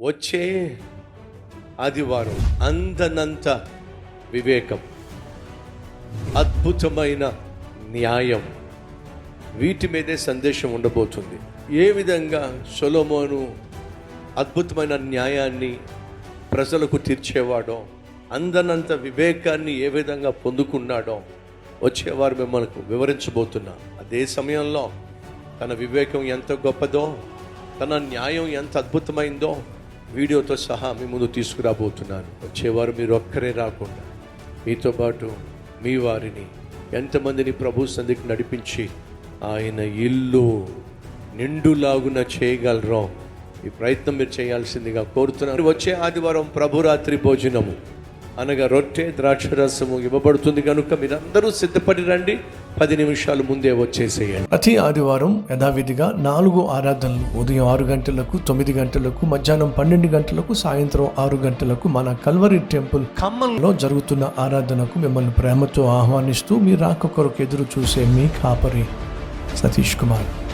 వచ్చే ఆదివారం అందనంత వివేకం అద్భుతమైన న్యాయం వీటి మీదే సందేశం ఉండబోతుంది. ఏ విధంగా సొలోమోను అద్భుతమైన న్యాయాన్ని ప్రజలకు తీర్చేవాడో అందనంత వివేకాన్ని ఏ విధంగా పొందుకున్నాడో వచ్చేవారు మిమ్మల్ని వివరించబోతున్నా. అదే సమయంలో తన వివేకం ఎంత గొప్పదో తన న్యాయం ఎంత అద్భుతమైందో వీడియోతో సహా మీ ముందు తీసుకురాబోతున్నాను. వచ్చేవారు మీరు ఒక్కరే రాకుండా. మీతో పాటు మీ వారిని ఎంతమందిని ప్రభు సంధికి నడిపించి ఆయన ఇల్లు నిండులాగున చేయగలరో ఈ ప్రయత్నం మీరు చేయాల్సిందిగా కోరుతున్నారు వచ్చే ఆదివారం ప్రభురాత్రి భోజనము. అనగా రొట్టె ద్రాక్షరసము ఇవ్వబడుతుంది కనుక మీరందరూ సిద్ధపడి రండి. పది నిమిషాలు ముందే వచ్చేసేయండి. ప్రతి ఆదివారం యథావిధిగా నాలుగు ఆరాధనలు ఉదయం ఆరు గంటలకు తొమ్మిది గంటలకు మధ్యాహ్నం పన్నెండు గంటలకు సాయంత్రం ఆరు గంటలకు మన కల్వరి టెంపుల్ ఖమ్మంలో జరుగుతున్న ఆరాధనకు మిమ్మల్ని ప్రేమతో ఆహ్వానిస్తూ మీ రాక కొరకు ఎదురు చూసే మీ కాపరి సతీష్ కుమార్.